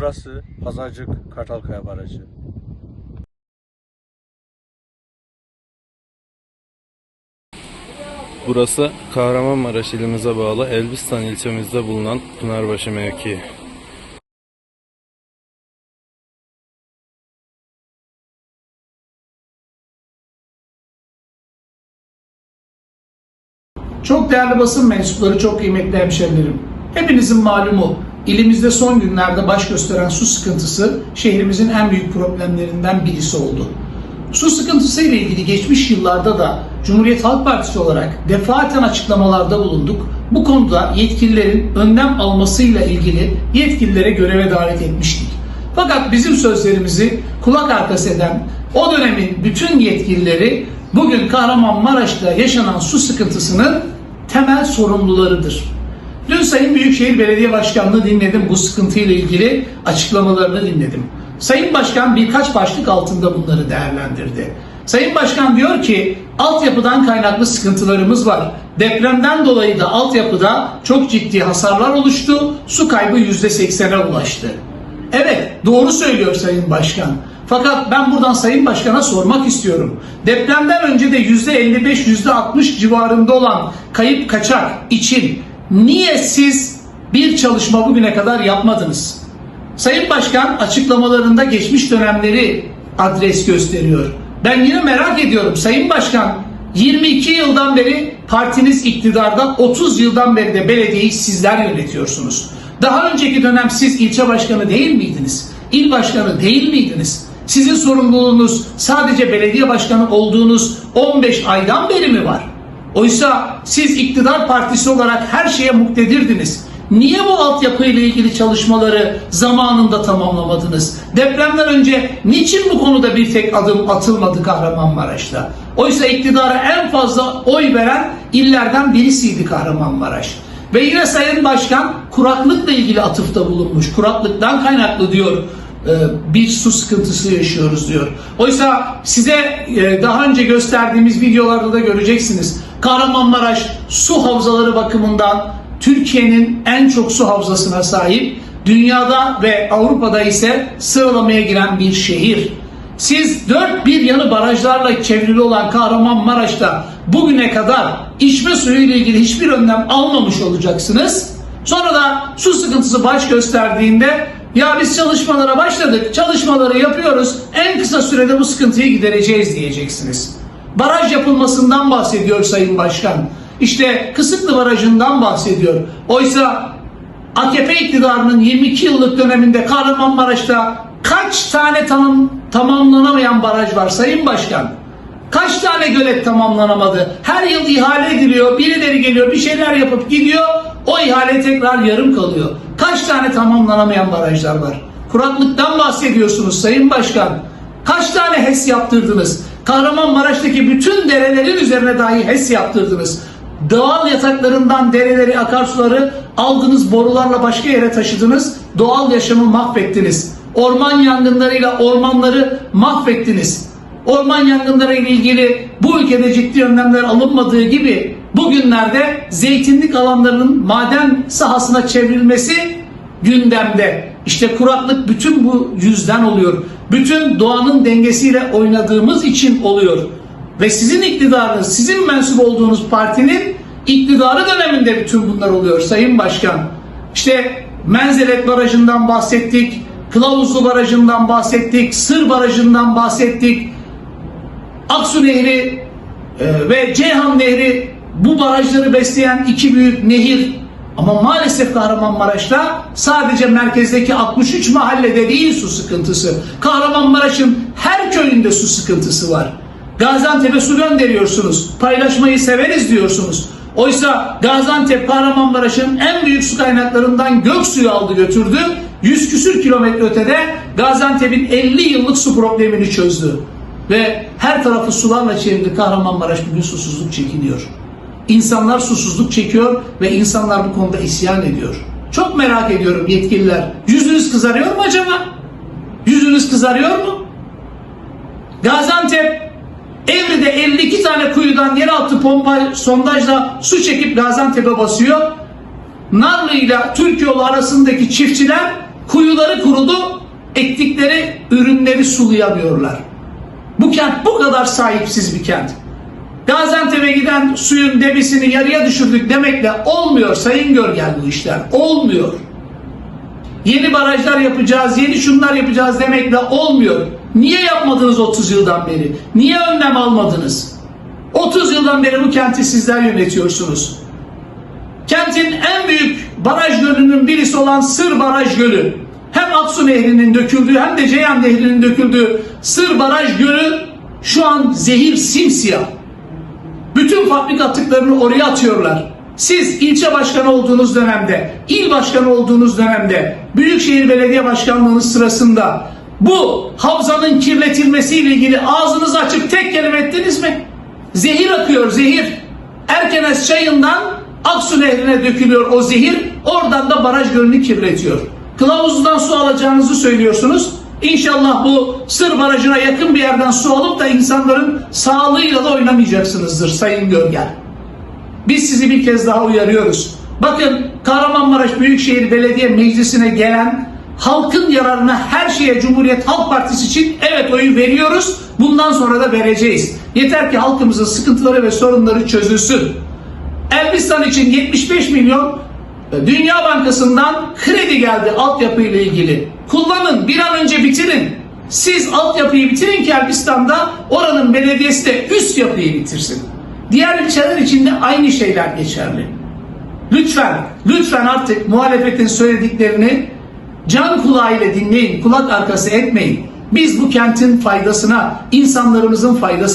Burası Pazarcık Kartalkaya Barajı. Burası Kahramanmaraş ilimize bağlı Elbistan ilçemizde bulunan Pınarbaşı mevkii. Çok değerli basın mensupları, çok kıymetli hemşerilerim. Hepinizin malumu, ilimizde son günlerde baş gösteren su sıkıntısı şehrimizin en büyük problemlerinden birisi oldu. Su sıkıntısı ile ilgili geçmiş yıllarda da Cumhuriyet Halk Partisi olarak defaten açıklamalarda bulunduk. Bu konuda yetkililerin önlem almasıyla ilgili yetkililere göreve davet etmiştik. Fakat bizim sözlerimizi kulak arkası eden o dönemin bütün yetkilileri bugün Kahramanmaraş'ta yaşanan su sıkıntısının temel sorumlularıdır. Dün Sayın Büyükşehir Belediye Başkanı'nı dinledim bu sıkıntıyla ilgili açıklamalarını dinledim. Sayın Başkan birkaç başlık altında bunları değerlendirdi. Sayın Başkan diyor ki altyapıdan kaynaklı sıkıntılarımız var. Depremden dolayı da altyapıda çok ciddi hasarlar oluştu. Su kaybı %80'e ulaştı. Evet doğru söylüyor Sayın Başkan. Fakat ben buradan Sayın Başkan'a sormak istiyorum. Depremden önce de %55 %60 civarında olan kayıp kaçak için niye siz bir çalışma bugüne kadar yapmadınız? Sayın Başkan açıklamalarında geçmiş dönemleri adres gösteriyor. Ben yine merak ediyorum Sayın Başkan 22 yıldan beri partiniz iktidarda 30 yıldan beri de belediyeyi sizler yönetiyorsunuz. Daha önceki dönem siz ilçe başkanı değil miydiniz? İl başkanı değil miydiniz? Sizin sorumluluğunuz sadece belediye başkanı olduğunuz 15 aydan beri mi var? Oysa siz iktidar partisi olarak her şeye muktedirdiniz. Niye bu altyapı ile ilgili çalışmaları zamanında tamamlamadınız? Depremden önce niçin bu konuda bir tek adım atılmadı Kahramanmaraş'ta? Oysa iktidara en fazla oy veren illerden birisiydi Kahramanmaraş. Ve yine Sayın Başkan kuraklıkla ilgili atıfta bulunmuş. Kuraklıktan kaynaklı diyor bir su sıkıntısı yaşıyoruz diyor. Oysa size e, daha önce gösterdiğimiz videolarda da göreceksiniz. Kahramanmaraş su havzaları bakımından Türkiye'nin en çok su havzasına sahip, dünyada ve Avrupa'da ise sıralamaya giren bir şehir. Siz dört bir yanı barajlarla çevrili olan Kahramanmaraş'ta bugüne kadar içme suyu ile ilgili hiçbir önlem almamış olacaksınız. Sonra da su sıkıntısı baş gösterdiğinde ya biz çalışmalara başladık, çalışmaları yapıyoruz, en kısa sürede bu sıkıntıyı gidereceğiz diyeceksiniz. Baraj yapılmasından bahsediyor Sayın Başkan. İşte Kısıklı Barajı'ndan bahsediyor. Oysa AKP iktidarının 22 yıllık döneminde Kahramanmaraş'ta kaç tane tanım, tamamlanamayan baraj var Sayın Başkan? Kaç tane gölet tamamlanamadı? Her yıl ihale ediliyor, birileri geliyor, bir şeyler yapıp gidiyor, o ihale tekrar yarım kalıyor. Kaç tane tamamlanamayan barajlar var? Kuraklıktan bahsediyorsunuz Sayın Başkan. Kaç tane HES yaptırdınız? Kahramanmaraş'taki bütün derelerin üzerine dahi HES yaptırdınız. Doğal yataklarından dereleri, akarsuları aldınız borularla başka yere taşıdınız. Doğal yaşamı mahvettiniz. Orman yangınlarıyla ormanları mahvettiniz. Orman yangınları ile ilgili bu ülkede ciddi önlemler alınmadığı gibi bugünlerde zeytinlik alanlarının maden sahasına çevrilmesi gündemde. İşte kuraklık bütün bu yüzden oluyor. Bütün doğanın dengesiyle oynadığımız için oluyor. Ve sizin iktidarınız, sizin mensup olduğunuz partinin iktidarı döneminde bütün bunlar oluyor Sayın Başkan. İşte Menzelet Barajı'ndan bahsettik, Kılavuzlu Barajı'ndan bahsettik, Sır Barajı'ndan bahsettik, Aksu Nehri e, ve Ceyhan Nehri bu barajları besleyen iki büyük nehir ama maalesef Kahramanmaraş'ta sadece merkezdeki 63 mahallede değil su sıkıntısı. Kahramanmaraş'ın her köyünde su sıkıntısı var. Gaziantep'e su gönderiyorsunuz. Paylaşmayı severiz diyorsunuz. Oysa Gaziantep Kahramanmaraş'ın en büyük su kaynaklarından gök suyu aldı götürdü. 100 küsür kilometre ötede Gaziantep'in 50 yıllık su problemini çözdü. Ve her tarafı sularla çevrili Kahramanmaraş bugün susuzluk çekiniyor. İnsanlar susuzluk çekiyor ve insanlar bu konuda isyan ediyor. Çok merak ediyorum yetkililer. Yüzünüz kızarıyor mu acaba? Yüzünüz kızarıyor mu? Gaziantep Evri'de 52 tane kuyudan yeraltı pompa sondajla su çekip Gaziantep'e basıyor. Narlı ile Türk yolu arasındaki çiftçiler Kuyuları kurudu, ektikleri ürünleri sulayamıyorlar. Bu kent bu kadar sahipsiz bir kent. Gaziantep'e giden suyun debisini yarıya düşürdük demekle olmuyor Sayın Görgel bu işler. Olmuyor. Yeni barajlar yapacağız, yeni şunlar yapacağız demekle olmuyor. Niye yapmadınız 30 yıldan beri? Niye önlem almadınız? 30 yıldan beri bu kenti sizler yönetiyorsunuz. Kentin en büyük baraj gölünün birisi olan Sır Baraj Gölü. Hem Aksu Nehri'nin döküldüğü hem de Ceyhan Nehri'nin döküldüğü Sır Baraj Gölü şu an zehir simsiyah. Bütün fabrika atıklarını oraya atıyorlar. Siz ilçe başkanı olduğunuz dönemde, il başkanı olduğunuz dönemde, Büyükşehir Belediye Başkanlığınız sırasında bu havzanın kirletilmesiyle ilgili ağzınızı açıp tek kelime ettiniz mi? Zehir akıyor zehir. Erkenes çayından Aksu Nehri'ne dökülüyor o zehir. Oradan da baraj gölünü kirletiyor. Kılavuzdan su alacağınızı söylüyorsunuz. İnşallah bu Sır Barajı'na yakın bir yerden su alıp da insanların sağlığıyla da oynamayacaksınızdır Sayın Gölgel. Biz sizi bir kez daha uyarıyoruz. Bakın Kahramanmaraş Büyükşehir Belediye Meclisi'ne gelen halkın yararına her şeye Cumhuriyet Halk Partisi için evet oyu veriyoruz. Bundan sonra da vereceğiz. Yeter ki halkımızın sıkıntıları ve sorunları çözülsün. Elbistan için 75 milyon Dünya Bankası'ndan kredi geldi altyapı ile ilgili. Kullanın bir an önce bitirin. Siz altyapıyı bitirin ki Elbistan'da oranın belediyesi de üst yapıyı bitirsin. Diğer ilçeler için de aynı şeyler geçerli. Lütfen, lütfen artık muhalefetin söylediklerini can kulağıyla dinleyin, kulak arkası etmeyin. Biz bu kentin faydasına, insanlarımızın faydasına